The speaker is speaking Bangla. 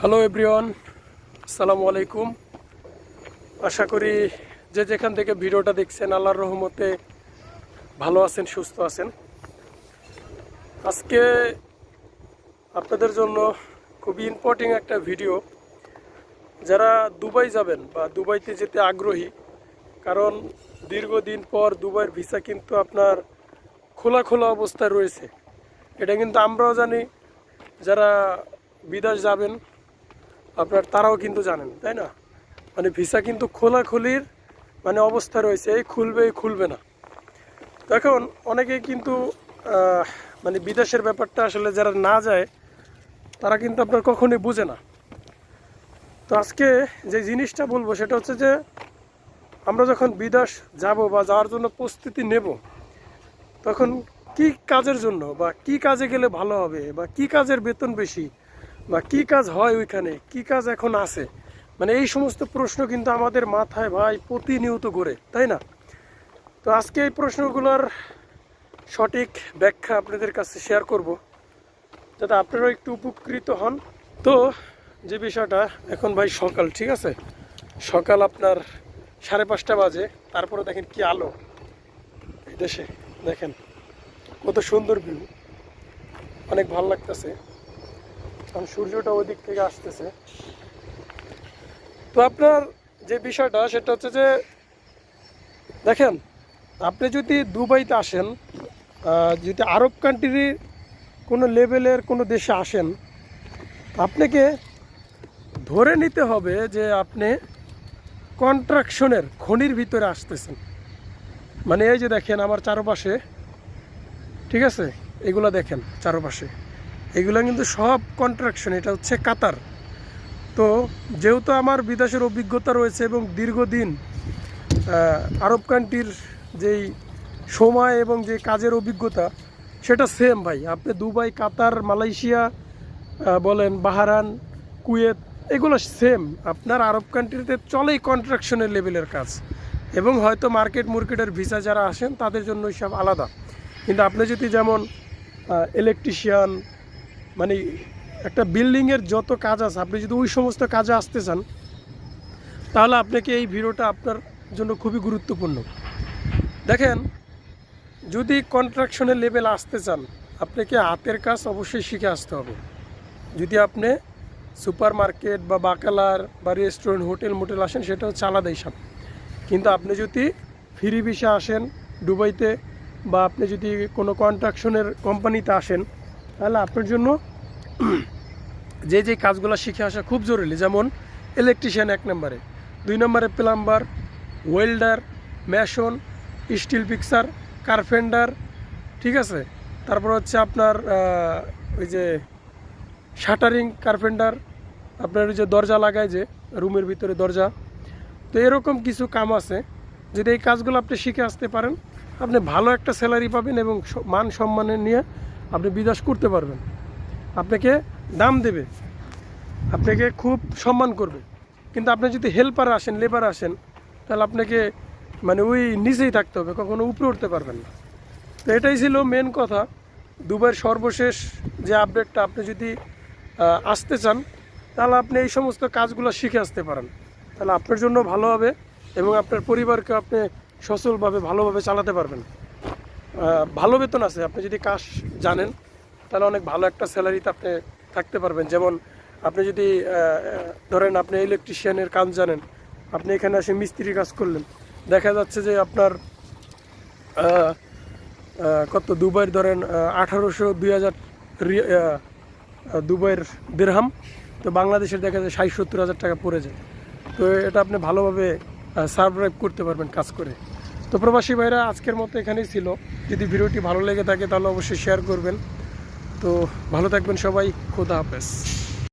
হ্যালো এভরিওয়ান আসসালামু আলাইকুম আশা করি যে যেখান থেকে ভিডিওটা দেখছেন, আল্লাহর রহমতে ভালো আছেন, সুস্থ আছেন। আজকে আপনাদের জন্য খুবই ইম্পর্টেন্ট একটা ভিডিও যারা দুবাই যাবেন বা দুবাইতে যেতে আগ্রহী, কারণ দীর্ঘদিন পর দুবাইয়ের ভিসা কিন্তু আপনার খোলা খোলা অবস্থায় রয়েছে। এটা কিন্তু আমরাও জানি, যারা বিদেশ যাবেন আপনার তারাও কিন্তু জানেন, তাই না? মানে ভিসা কিন্তু খোলাখুলির মানে অবস্থা রয়েছে, এই খুলবে এই খুলবে না। তো এখন অনেকেই কিন্তু মানে বিদেশের ব্যাপারটা আসলে যারা না যায়, তারা কিন্তু আপনার কখনোই বুঝে না। তো আজকে যে জিনিসটা বলব সেটা হচ্ছে যে, আমরা যখন বিদেশ যাব বা যাওয়ার জন্য প্রস্তুতি নেব, তখন কি কাজের জন্য বা কি কাজে গেলে ভালো হবে বা কি কাজের বেতন বেশি বা কি কাজ হয় ওইখানে? কি কাজ এখন আছে? মানে এই সমস্ত প্রশ্ন কিন্তু আমাদের মাথায় ভাই প্রতিনিয়ত করে তাই না? তো আজকে এই প্রশ্নগুলোর সঠিক ব্যাখ্যা আপনাদের কাছে শেয়ার করব, যাতে আপনারাও একটু উপকৃত হন। তো যে বিষয়টা, এখন ভাই সকাল, ঠিক আছে? সকাল আপনার সাড়ে পাঁচটা বাজে, তারপরে দেখেন কি আলো। দেশে, দেখেন, কত সুন্দর ভিউ অনেক ভালো লাগতেছে। কারণ সূর্যটা ওই দিক থেকে আসতেছে। তো আপনার যে বিষয়টা, সেটা হচ্ছে যে, দেখেন, আপনি যদি দুবাইতে আসেন যদি আরব কান্ট্রির কোনো লেভেলের কোনো দেশে আসেন, আপনাকে ধরে নিতে হবে যে আপনি কন্ট্রাকশনের খনির ভিতরে আসতেছেন। মানে এই যে দেখেন, আমার চারপাশে, ঠিক আছে? এগুলো দেখেন চারপাশে। এগুলো কিন্তু সব কন্ট্রাকশন এটা হচ্ছে কাতার। তো যেহেতু আমার বিদেশের অভিজ্ঞতা রয়েছে এবং দীর্ঘদিন আরব কান্ট্রির যেই সময় এবং যে কাজের অভিজ্ঞতা, সেটা সেম ভাই। আপনি দুবাই, কাতার, মালয়েশিয়া বলেন বাহারান কুয়েত, এগুলো সেম আপনার আরব কান্ট্রিতে চলেই কন্ট্রাকশনের লেভেলের কাজ। এবং হয়তো মার্কেট মার্কেটের ভিসা যারা আসেন, তাদের জন্য সব আলাদা। কিন্তু আপনি যদি যেমন ইলেকট্রিশিয়ান মানে একটা বিল্ডিংয়ের যত কাজ আছে, আপনি যদি ওই সমস্ত কাজে আসতে চান, তাহলে আপনাকে এই ভিডিওটা আপনার জন্য খুবই গুরুত্বপূর্ণ। দেখেন, যদি কন্ট্রাকশনের লেভেল আসতে চান, আপনাকে হাতের কাজ অবশ্যই শিখে আসতে হবে। যদি আপনি সুপার মার্কেট বা বাকালার বা রেস্টুরেন্ট হোটেল মোটেল আসেন, সেটা হচ্ছে আলাদা হিসাব কিন্তু আপনি যদি ফ্রি ভিসা আসেন, দুবাইতে বা আপনি যদি কোনো কন্ট্রাকশনের কোম্পানিতে আসেন তাহলে আপনার জন্য যে যে কাজগুলো শিখে আসা খুব জরুরি, যেমন ইলেকট্রিশিয়ান এক নম্বরে, দুই নম্বরে plumber welder mason steel fixer carpenter ঠিক আছে? তারপর হচ্ছে আপনার ওই যে শাটারিং কার্পেন্ডার আপনার ওই যে দরজা লাগায় যে রুমের ভিতরে দরজা। তো এরকম কিছু কাম আছে, যদি এই কাজগুলো আপনি শিখে আসতে পারেন, আপনি ভালো একটা স্যালারি পাবেন এবং মান সম্মানে নিয়ে আপনি বিদেশ করতে পারবেন। আপনাকে দাম দেবে। আপনাকে খুব সম্মান করবে। কিন্তু আপনি যদি হেল্পার আসেন লেবার আসেন, তাহলে আপনাকে মানে ওই নিচেই থাকতে হবে, কখনো উপরে উঠতে পারবেন না। তো এটাই ছিল মেন কথা। দুবাইয়ের সর্বশেষ যে আপডেটটা আপনি যদি আসতে চান, তাহলে আপনি এই সমস্ত কাজগুলো শিখে আসতে পারেন। তাহলে আপনার জন্য ভালো হবে এবং আপনার পরিবারকে আপনি সচলভাবে, ভালোভাবে চালাতে পারবেন। ভালো বেতন আছে। আপনি যদি কাজ জানেন, তাহলে অনেক ভালো একটা স্যালারিতে আপনি থাকতে পারবেন। যেমন আপনি যদি ধরেন আপনি ইলেকট্রিশিয়ানের কাজ জানেন, আপনি এখানে এসে মিস্ত্রির কাজ করলেন। দেখা যাচ্ছে যে আপনার কত, দুবাইয়ের ধরেন আঠারোশো দুই হাজার দুবাইয়ের দেড়হাম। তো বাংলাদেশের দেখা যায় ষাট সত্তর হাজার টাকা পড়ে যায়। তো এটা আপনি ভালোভাবে সার্ভাইভ করতে পারবেন কাজ করে। তো প্রবাসী ভাইরা আজকের মতো এখানেই ছিল। যদি ভিডিওটি ভালো লেগে থাকে তাহলে অবশ্যই শেয়ার করবেন। তো ভালো থাকবেন সবাই, খোদা হাফেজ।